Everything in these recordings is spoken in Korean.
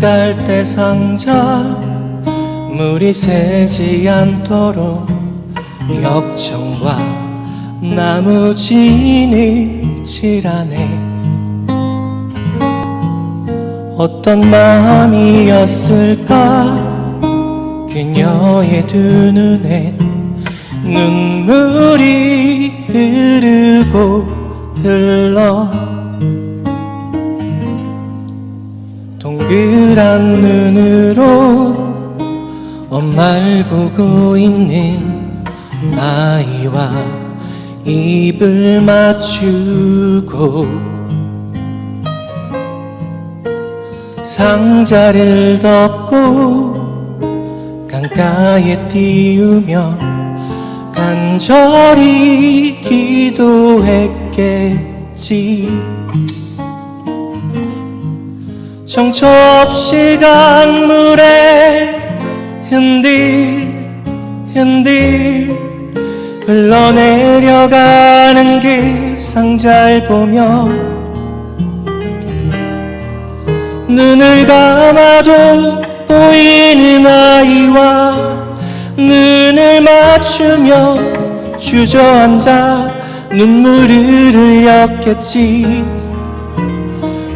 갈대 상자 물이 새지 않도록 역청과 나무 진이 칠하네. 어떤 마음이었을까? 그녀의 두 눈에 눈물이 흐르고 동그란 눈으로 엄마를 보고 있는 아이와 입을 맞추고 상자를 덮고 강가에 띄우며 간절히 기도했겠지 정처 없이 강물에 흔들 흔들. 흘러내려가는 그 상자를 보며 눈을 감아도 보이는 아이와 눈을 맞추며 주저앉아 눈물을 흘렸겠지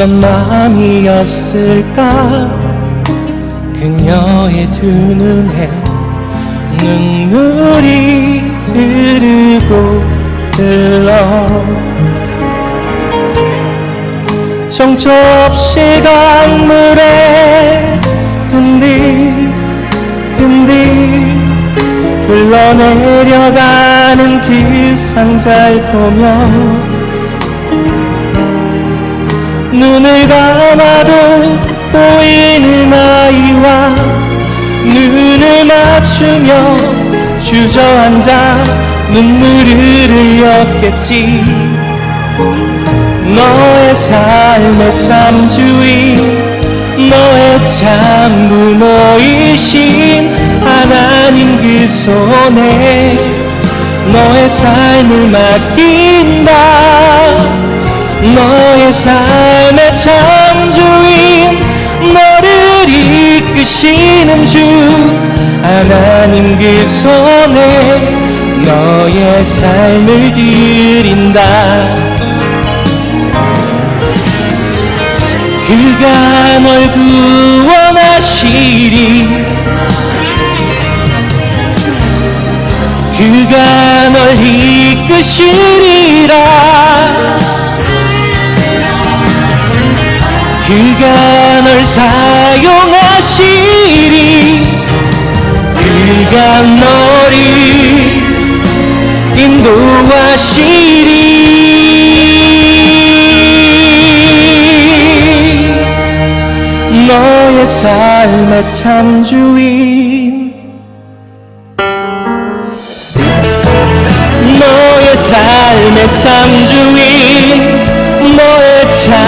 어떤 마음이었을까? 그녀의 두 눈에 눈물이 흐르고 흘러. 정처 없이 강물에 흔들 흔들 흘러내려가는 그 상자를 보며 눈을 감아도 보이는 아이와 눈을 맞추며 주저앉아 눈물을 흘렸겠지. 너의 삶의 참 주인 너의 참 부모이신 하나님 그 손에 너의 삶을 맡긴다 너의 삶의 참 주인 너를 이끄시는 주 하나님 그 손에 너의 삶을 드린다. 그가 널 구원하시리. 그가 널 이끄시리라 그가 널 사용하시리. 그가 너를 인도하시리. 너의 삶의 참 주인. 너의 삶의 참 주인. 너의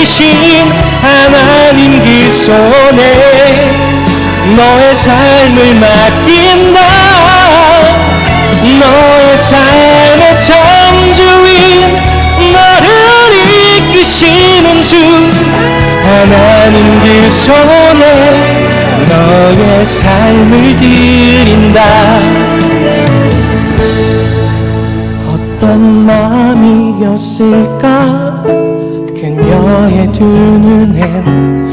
이신 하나님 그 손에 너의 삶을 맡긴다 너의 삶의 창주인 너를 이끄시는 주 하나님 그 손에 너의 삶을 드린다. 어떤 마음이었을까? 그녀의 두 눈엔